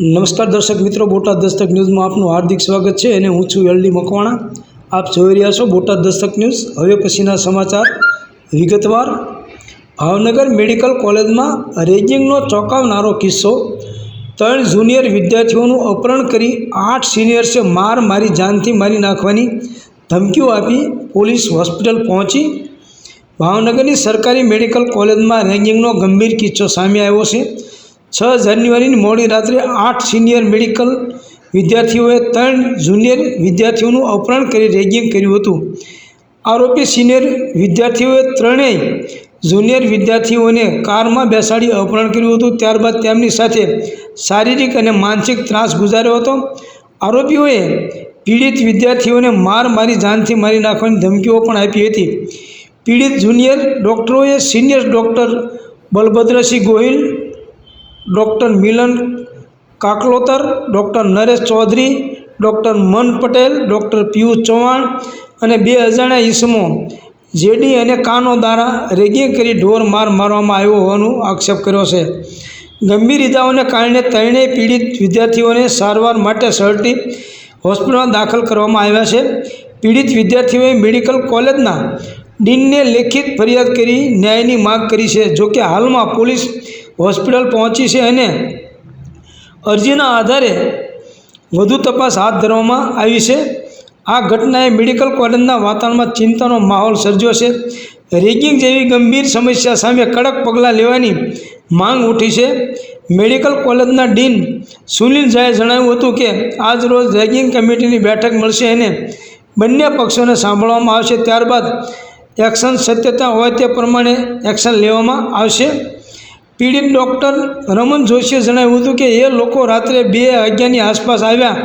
નમસ્કાર દર્શક મિત્રો, બોટાદ દસ્તક ન્યૂઝમાં આપનું હાર્દિક સ્વાગત છે અને હું છું એલડી મકવાણા. આપ જોઈ રહ્યા છો બોટાદ દસ્તક ન્યૂઝ. હવે પછીના સમાચાર વિગતવાર. ભાવનગર મેડિકલ કોલેજમાં રેગિંગનો ચોંકાવનારો કિસ્સો. ત્રણ જુનિયર વિદ્યાર્થીઓનું અપહરણ કરી આઠ સિનિયર્સે માર મારી જાનથી મારી નાખવાની ધમકીઓ આપી પોલીસ હોસ્પિટલ પહોંચી. ભાવનગરની સરકારી મેડિકલ કોલેજમાં રેગિંગનો ગંભીર કિસ્સો સામે આવ્યો છે. છ જાન્યુઆરીની મોડી રાત્રે આઠ સિનિયર મેડિકલ વિદ્યાર્થીઓએ ત્રણ જુનિયર વિદ્યાર્થીઓનું અપહરણ કરી રેગિંગ કર્યું હતું. આરોપી સિનિયર વિદ્યાર્થીઓએ ત્રણેય જુનિયર વિદ્યાર્થીઓને કારમાં બેસાડી અપહરણ કર્યું હતું. ત્યારબાદ તેમની સાથે શારીરિક અને માનસિક ત્રાસ ગુજાર્યો હતો. આરોપીઓએ પીડિત વિદ્યાર્થીઓને માર મારી જાનથી મારી નાખવાની ધમકીઓ પણ આપી હતી. પીડિત junior ડૉક્ટરોએ senior doctor Balbhadrasinh Gohil doctor Milan Kaklotar, doctor Naresh Chaudhari, doctor Man Patel, doctor Piyush Chauhan અને બે અજાણ્યા ઈસમો, જેડી અને કાનો દ્વારા રેગિંગ કરી ઢોર માર મારવામાં આવ્યો હોવાનો આક્ષેપ કર્યો છે. ગંભીર ઇજાઓને કારણે ત્રણેય પીડિત વિદ્યાર્થીઓને સારવાર માટે સરટી હોસ્પિટલમાં દાખલ કરવામાં આવ્યા છે. પીડિત વિદ્યાર્થીઓએ મેડિકલ કોલેજના ડીનને લેખિત ફરિયાદ કરી ન્યાયની માગ કરી છે. જોકે હાલમાં પોલીસ હોસ્પિટલ પહોંચી છે અને અરજીના આધારે વધુ તપાસ હાથ ધરવામાં આવી છે. આ ઘટનાએ મેડિકલ કોલેજના વાતાવરણમાં ચિંતાનો માહોલ સર્જ્યો છે. રેગિંગ જેવી ગંભીર સમસ્યા સામે કડક પગલાં લેવાની માંગ ઉઠી છે. મેડિકલ કોલેજના ડીન સુનિલ ઝાએ જણાવ્યું હતું કે, આજ રોજ રેગિંગ કમિટીની બેઠક મળશે અને બંને પક્ષોને સાંભળવામાં આવશે. ત્યારબાદ એક્શન સત્યતા હોય તે પ્રમાણે એક્શન લેવામાં આવશે. પીડિત ડૉક્ટર રમન જોશીએ જણાવ્યું હતું કે, એ લોકો રાત્રે બે વાગ્યાની આસપાસ આવ્યા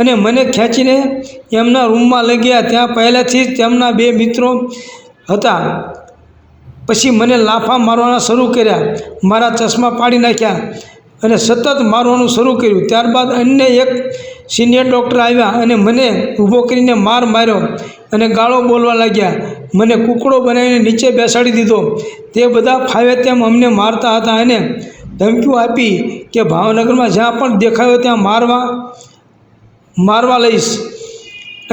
અને મને ખેંચીને એમના રૂમમાં લઈ ગયા. ત્યાં પહેલાંથી જ તેમના બે મિત્રો હતા. પછી મને લાફા મારવાના શરૂ કર્યા. મારા ચશ્મા પાડી નાખ્યા અને સતત મારવાનું શરૂ કર્યું. ત્યારબાદ અન્ય એક સિનિયર ડૉક્ટર આવ્યા અને મને ઊભો કરીને માર માર્યો. અને ગાળો બોલવા લાગ્યા. મને કૂકડો બનાવીને નીચે બેસાડી દીધો. તે બધા ફાવે તેમ અમને મારતા હતા અને ધમકીઓ આપી કે ભાવનગરમાં જ્યાં પણ દેખાયો ત્યાં મારવા મારવા લઈશ.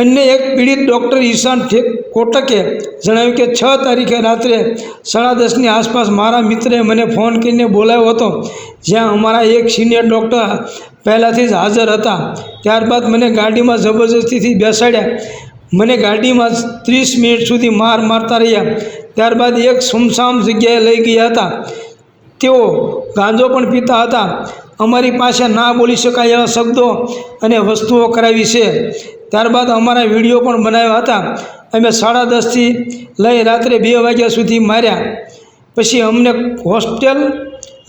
અન્ય એક પીડિત ડૉક્ટર ઈશાન ઠેક કોટકે જણાવ્યું કે છ તારીખે રાત્રે સાડા દસની આસપાસ મારા મિત્રે મને ફોન કરીને બોલાવ્યો હતો, જ્યાં અમારા એક સિનિયર ડૉક્ટર પહેલાંથી જ હાજર હતા. ત્યારબાદ મને ગાડીમાં જબરજસ્તીથી બેસાડ્યા. મને ગાડીમાં ત્રીસ મિનિટ સુધી માર મારતા રહ્યા. ત્યારબાદ એક સુમસામ જગ્યાએ લઈ ગયા હતા. તેઓ ગાંજો પણ પીતા હતા. અમારી પાસે ના બોલી શકાય એવા શબ્દો અને વસ્તુઓ કરાવી છે. ત્યારબાદ અમારા વીડિયો પણ બનાવ્યા હતા. અમે સાડા દસથી લઈ રાત્રે બે વાગ્યા સુધી માર્યા. પછી અમને હોસ્ટેલ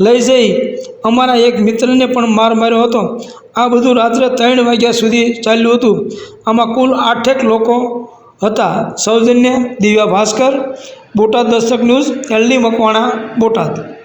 લઈ જઈ. અમારા એક મિત્રને પણ માર માર્યો હતો. આ બધું રાત્રે ત્રણ વાગ્યા સુધી ચાલ્યું હતું. આમાં કુલ આઠેક લોકો હતા. સૌજન્ય, દિવ્યા ભાસ્કર, બોટાદ દસ્તક ન્યૂઝ, એલડી મકવાણા, બોટાદ.